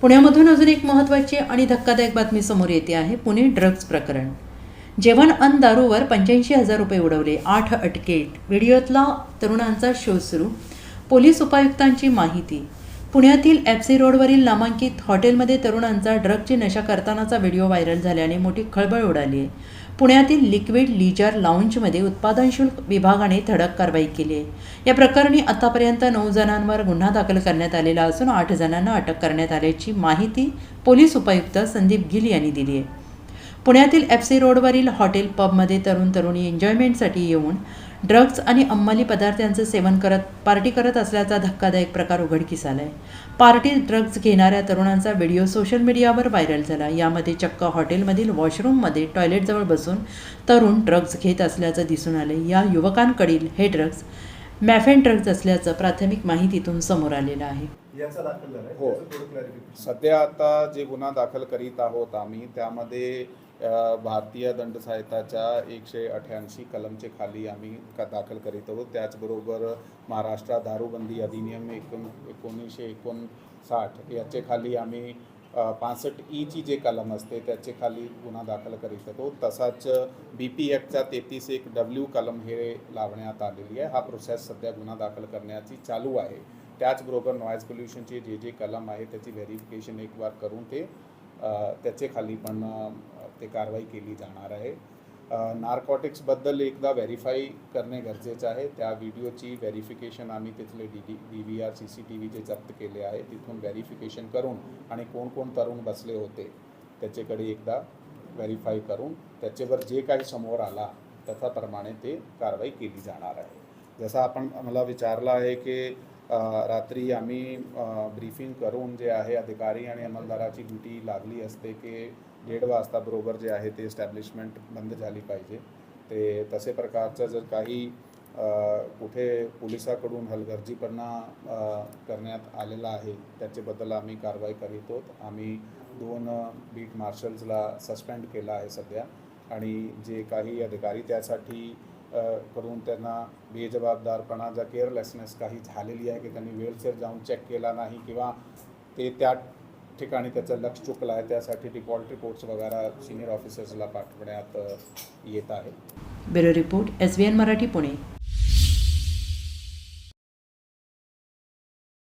पुण्यामधून अजून एक महत्त्वाची आणि धक्कादायक बातमी समोर येते आहे पुणे ड्रग्ज प्रकरण. जेवण अन दारूवर पंच्याऐंशी हजार रुपये उडवले आठ अटकेत व्हिडिओतला तरुणांचा शोध सुरू. पोलीस उपायुक्तांची माहिती. पुण्यातील एफ सी रोडवरील नामांकित हॉटेलमध्ये तरुणांचा ड्रगची नशा करतानाचा व्हिडिओ व्हायरल झाल्याने मोठी खळबळ उडाली आहे. पुण्यातील लिक्विड लीजर लाऊंजमध्ये उत्पादन शुल्क विभागाने धडक कारवाई केली आहे. या प्रकरणी आतापर्यंत नऊ जणांवर गुन्हा दाखल करण्यात आलेला असून आठ जणांना अटक करण्यात आल्याची माहिती पोलीस उपायुक्त संदीप गिल यांनी दिली आहे. पुण्यातील एफ सी रोडवरील हॉटेल पबमध्ये तरुण तरुणी एन्जॉयमेंटसाठी येऊन ड्रग्ज आणि अंमली पदार्थांचं सेवन करत पार्टी करत असल्याचा धक्कादायक प्रकार उघडकीस आला आहे पार्टी ड्रग्ज घेणाऱ्या तरुणांचा व्हिडिओ सोशल मीडियावर व्हायरल झाला. यामध्ये चक्क हॉटेलमधील वॉशरूममध्ये टॉयलेटजवळ बसून तरुण ड्रग्ज घेत असल्याचं दिसून आले या युवकांकडील हे ड्रग्ज मॅफेन ड्रग्ज असल्याचं प्राथमिक माहितीतून समोर आलेलं आहे. याचा दाखल झालाय. हो. सध्या आता जे गुन्हा दाखल करीत आहोत आम्ही त्यामध्ये भारतीय दंडसंहिताच्या एकशे अठ्याऐंशी कलमचे खाली आम्ही का दाखल करीत आहोत. त्याचबरोबर महाराष्ट्र दारूबंदी अधिनियम एकोण एकोणीसशे एकोणसाठ याचे खाली आम्ही पासष्ट ईची जे कलम असते त्याचे खाली गुन्हा दाखल करीत शकतो तसाच बी पी एक्टचा तेहतीस एक डब्ल्यू कलम हे लावण्यात आलेली आहे. हा प्रोसेस सध्या गुन्हा दाखल करण्याची चालू आहे. त्याचबरोबर नॉईज पोल्युशनचे जे जे कलम आहे त्याची व्हेरिफिकेशन एक बार करून ते त्याचे खाली पण ते कारवाई केली जाणार आहे. नार्कॉटिक्सबद्दल एकदा व्हेरीफाय करणे गरजेचं आहे. त्या व्हिडिओची व्हेरिफिकेशन आम्ही तिथले D D D V R C C T V जे जप्त केले आहे तिथून व्हेरिफिकेशन करून आणि कोण कोण तरुण बसले होते त्याच्याकडे एकदा व्हेरीफाय करून त्याच्यावर जे काही समोर आला त्याच्याप्रमाणे ते कारवाई केली जाणार आहे. जसं आपण मला विचारलं आहे की रात्री आम्ही ब्रीफिंग करून जे आहे अधिकारी आणि अंमलदाराची ड्युटी लागली असते की दीड वाजता बरोबर जे आहे ते एस्टॅब्लिशमेंट बंद झाली पाहिजे. ते तसे प्रकारचं जर काही कुठे पोलिसाकडून हलगर्जीपणा करण्यात आलेला आहे त्याच्याबद्दल आम्ही कारवाई करीत आहोत. आम्ही दोन बीट मार्शल्सला सस्पेंड केला आहे सध्या. आणि जे काही अधिकारी त्यासाठी कडून त्यांना बेजबाबदारपणा जर केअरलेसनेस काही झालेली आहे की त्यांनी वेळेसर जाऊन चेक केला नाही किंवा ते त्या ठिकाणी त्याचं लक्ष चुकलं आहे त्यासाठी डिफॉल्ट रिपोर्ट्स वगैरे सिनियर ऑफिसर्सला पाठवण्यात येत आहे. Bureau report S B N Marathi Pune.